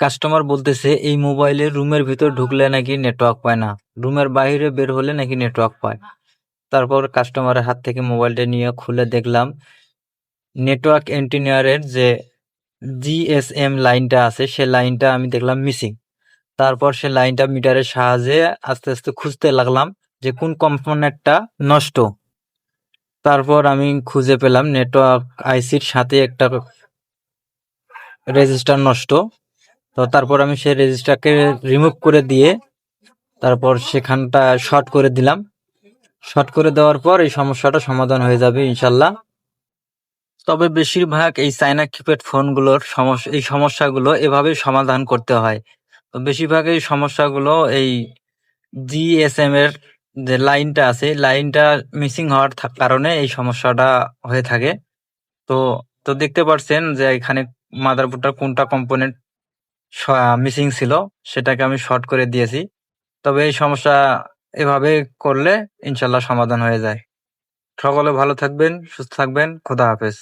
Customer বলতেছে, এই মোবাইলের রুমের ভিতর ঢুকলে নাকি নেটওয়ার্ক পায় না। রুমের বাইরে বের হলে নাকি নেটওয়ার্ক পায় তারপর কাস্টমারের হাত থেকে মোবাইলটা নিয়ে খুলে দেখলাম নেটওয়ার্ক এন্টিনিয়ারের যে জিএসএম লাইনটা আছে, সে লাইনটা আমি দেখলাম মিসিং তারপর সে লাইনটা মিটারের সাহায্যে আস্তে আস্তে খুঁজতে লাগলাম যে কোন কম্পোনেন্টটা নষ্ট। তারপর আমি খুঁজে পেলাম নেটওয়ার্ক আইসির সাথে একটা রেজিস্টার নষ্ট। তো তারপর আমি সেই রেজিস্টারকে রিমুভ করে দিয়ে তারপর সেখানটা শর্ট করে দিলাম। শর্ট করে দেওয়ার পর এই সমস্যাটা সমাধান হয়ে যাবে ইনশাল্লাহ। তবে বেশিরভাগ এই চাইনা কিপ্যাড ফোনগুলোর সমস্যা এই সমস্যাগুলো এভাবে সমাধান করতে হয়। তো বেশিরভাগ এই সমস্যাগুলো এই জিএসএম এর যে লাইনটা আছে লাইনটা মিসিং হওয়ার কারণে এই সমস্যাটা হয়ে থাকে। তো তো দেখতে পারছেন যে এখানে মাদারবোর্ডটার কোনটা কম্পোনেন্ট মিসিং ছিল, সেটাকে আমি শর্ট করে দিয়েছি। তবে এই সমস্যা এভাবে করলে ইনশাল্লাহ সমাধান হয়ে যায়। সকলে ভালো থাকবেন, সুস্থ থাকবেন, খোদা হাফেজ।